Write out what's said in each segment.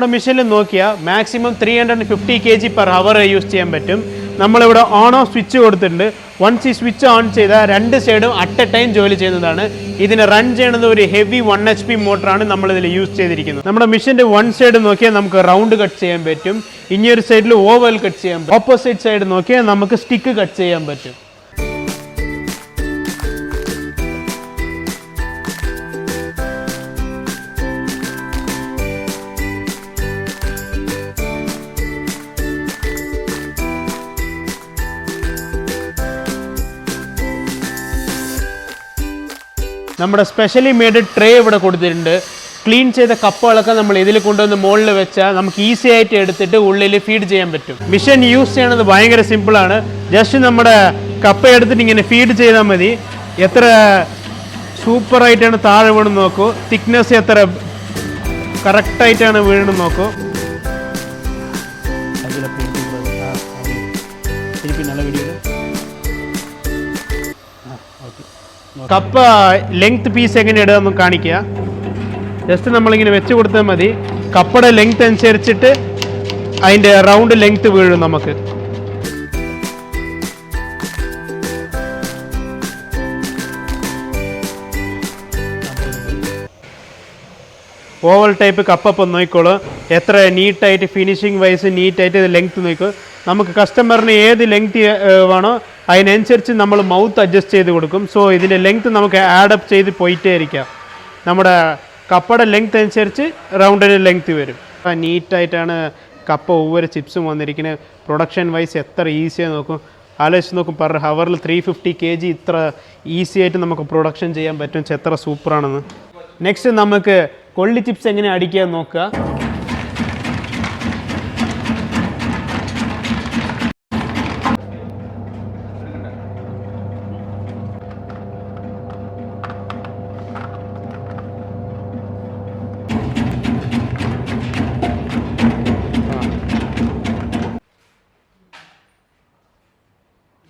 നമ്മുടെ മെഷീനിൽ നോക്കിയാൽ maximum three hundred fifty K G per hour use ചെയ്യാൻ പറ്റും. നമ്മളിവിടെ ഓൺ ഓഫ് സ്വിച്ച് കൊടുത്തിട്ടുണ്ട്. വൺസ് ഈ സ്വിച്ച് ഓൺ ചെയ്താൽ രണ്ട് സൈഡും അറ്റ് എ ടൈം ജോലി ചെയ്യുന്നതാണ്. ഇതിനെ റൺ ചെയ്യുന്നത് ഒരു ഹെവി വൺ എച്ച് പി മോട്ടറാണ് നമ്മളിതിൽ യൂസ് ചെയ്തിരിക്കുന്നത്. നമ്മുടെ മെഷീന്റെ വൺ സൈഡ് നോക്കിയാൽ നമുക്ക് റൗണ്ട് കട്ട് ചെയ്യാൻ പറ്റും. ഇനിയൊരു സൈഡിൽ ഓവൽ കട്ട് ചെയ്യാൻ പറ്റും. ഓപ്പോസിറ്റ് സൈഡ് നോക്കിയാൽ നമുക്ക് സ്റ്റിക്ക് കട്ട് ചെയ്യാൻ പറ്റും. നമ്മുടെ സ്പെഷ്യലി മെയ്ഡ് ട്രേ ഇവിടെ കൊടുത്തിട്ടുണ്ട്. ക്ലീൻ ചെയ്ത കപ്പുകളൊക്കെ നമ്മൾ ഇതിൽ കൊണ്ടുവന്ന് മുകളിൽ വെച്ചാൽ നമുക്ക് ഈസി ആയിട്ട് എടുത്തിട്ട് ഉള്ളിൽ ഫീഡ് ചെയ്യാൻ പറ്റും. മിഷൻ യൂസ് ചെയ്യണത് ഭയങ്കര സിമ്പിളാണ് ജസ്റ്റ് നമ്മുടെ കപ്പ എടുത്തിട്ട് ഇങ്ങനെ ഫീഡ് ചെയ്താൽ മതി. എത്ര സൂപ്പറായിട്ടാണ് താഴെ വീണ് നോക്കൂ. തിക്നെസ് എത്ര കറക്റ്റായിട്ടാണ് വീണ് നോക്കൂ. നല്ല വീഡിയോ കപ്പ ലെങ്ത് പീസ് എങ്ങനെ ഇടുക കാണിക്കുക. ജസ്റ്റ് നമ്മളിങ്ങനെ വെച്ച് കൊടുത്താൽ മതി. കപ്പയുടെ ലെങ്ത് അനുസരിച്ചിട്ട് അതിന്റെ റൗണ്ട് ലെങ്ത് വീഴും നമുക്ക്. ഓവൽ ടൈപ്പ് കപ്പപ്പം നോക്കിക്കോളൂ. എത്ര നീറ്റായിട്ട് ഫിനിഷിംഗ് വൈസ് നീറ്റായിട്ട് ഇത് ലെങ്ത് നോക്കൂ നമുക്ക് കസ്റ്റമറിന് ഏത് ലെങ്ത് വേണോ അതിനനുസരിച്ച് നമ്മൾ മൗത്ത് അഡ്ജസ്റ്റ് ചെയ്ത് കൊടുക്കും. സോ ഇതിന്റെ ലെങ്ത് നമുക്ക് ആഡപ്പ് ചെയ്ത് പോയിട്ടേ ഇരിക്കാം. നമ്മുടെ കപ്പയുടെ ലെങ്ത് അനുസരിച്ച് റൗണ്ടിന് ലെങ്ത് വരും. നീറ്റായിട്ടാണ് കപ്പ ഒവ്വൊരു ചിപ്സും വന്നിരിക്കുന്നത് പ്രൊഡക്ഷൻ വൈസ് എത്ര ഈസിയാണ് നോക്കും. ആലോചിച്ച് നോക്കും പെർ ഹവറിൽ ത്രീ ഫിഫ്റ്റി കെ ജി ഇത്ര ഈസിയായിട്ട് നമുക്ക് പ്രൊഡക്ഷൻ ചെയ്യാൻ പറ്റും. എത്ര സൂപ്പറാണെന്ന് നെക്സ്റ്റ് നമുക്ക് കൊള്ളി ചിപ്സ് എങ്ങനെ അടിക്കുക നോക്കുക.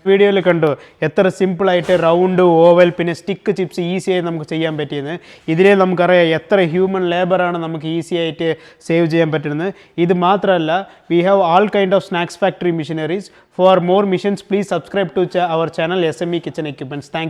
വീഡിയോയിൽ കണ്ടു. എത്ര സിമ്പിളായിട്ട് റൗണ്ട് ഓവൽ പിന്നെ സ്റ്റിക്ക് ചിപ്സ് ഈസിയായി നമുക്ക് ചെയ്യാൻ പറ്റിയെന്ന്. ഇതിലേ നമുക്കറിയാം എത്ര ഹ്യൂമൻ ലേബറാണ് നമുക്ക് ഈസി ആയിട്ട് സേവ് ചെയ്യാൻ പറ്റുന്നത്. ഇത് മാത്രമല്ല we have all kind of snacks factory machineries for more machines please subscribe to our channel S M E kitchen equipments thank